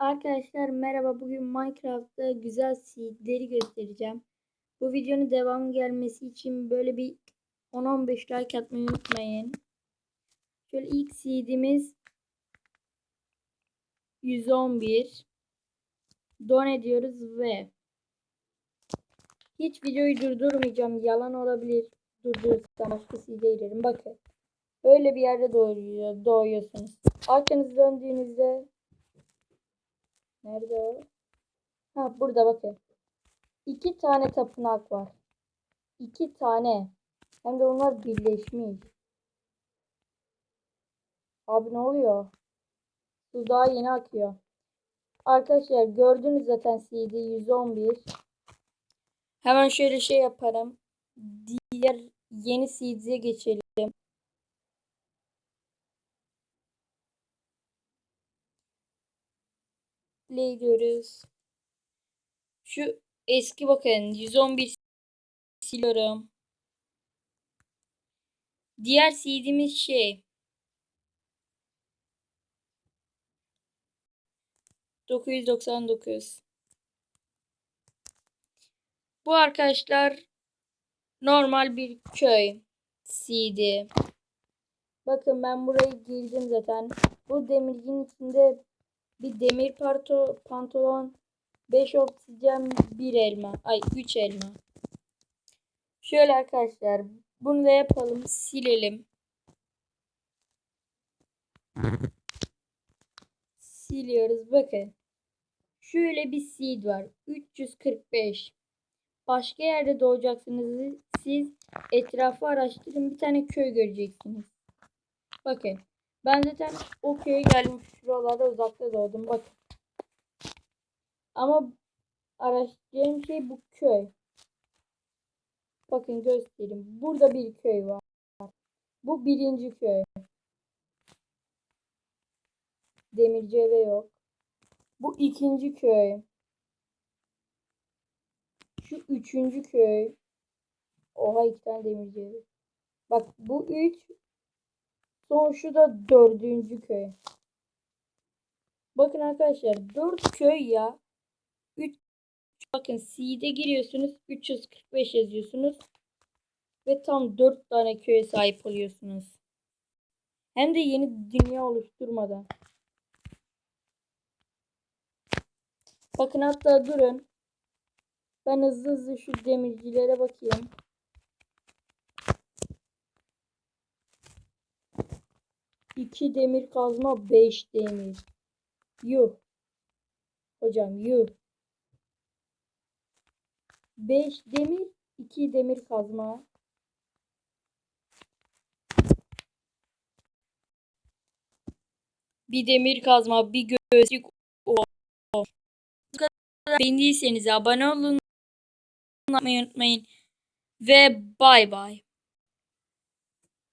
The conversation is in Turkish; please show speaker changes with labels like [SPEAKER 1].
[SPEAKER 1] Arkadaşlar merhaba. Bugün Minecraft'ta güzel seedleri göstereceğim. Bu videonun devamı gelmesi için böyle bir 10-15 like atmayı unutmayın. Şöyle ilk seedimiz 111. Don ediyoruz ve hiç videoyu durdurmayacağım. Yalan olabilir. Durdurursam başka seed'e girerim. Bakın. Böyle bir yerde doğuyor, doğuyorsunuz. Arkanızı döndüğünüzde Nerede o? Ha burada bakın. İki tane tapınak var. İki tane. Hem de onlar birleşmiş. Abi ne oluyor? Su daha yeni akıyor. Arkadaşlar gördünüz zaten CD 111. Hemen şöyle şey yaparım. Diğer yeni CD'ye geçelim. Play diyoruz. Şu eski bakın 111 siliyorum. Diğer CD'miz şey 999. Bu arkadaşlar normal bir köy CD. Bakın ben buraya girdim zaten. Bu demircinin içinde bir demir parto, pantolon, 5 obsidyen, 1 elma. Ay 3 elma. Şöyle arkadaşlar bunu da yapalım. Silelim. Siliyoruz. Bakın. Şöyle bir seed var. 345. Başka yerde doğacaksınız. Siz etrafı araştırın. Bir tane köy göreceksiniz. Bakın. Ben zaten o köye geldim. Şuralarda uzakta doğdum. Bak. Ama araştırdığım şey bu köy. Bakın göstereyim. Burada bir köy var. Bu birinci köy. Demirci eve yok. Bu ikinci köy. Şu üçüncü köy. Oha iki tane demirci evi. Bak bu üç. Son şu da dördüncü köy. Bakın arkadaşlar dört köy ya. Üç, bakın C'de giriyorsunuz. 345 yazıyorsunuz. Ve tam dört tane köye sahip oluyorsunuz. Hem de yeni dünya oluşturmadan. Bakın hatta durun. Ben hızlı hızlı şu demircilere bakayım. İki demir kazma beş demir. Yuh. Hocam yuh. Beş demir iki demir kazma. Bir demir kazma, bir gözlük. Oh. Beğendiyseniz abone olun. Unutmayın. Ve bay bay.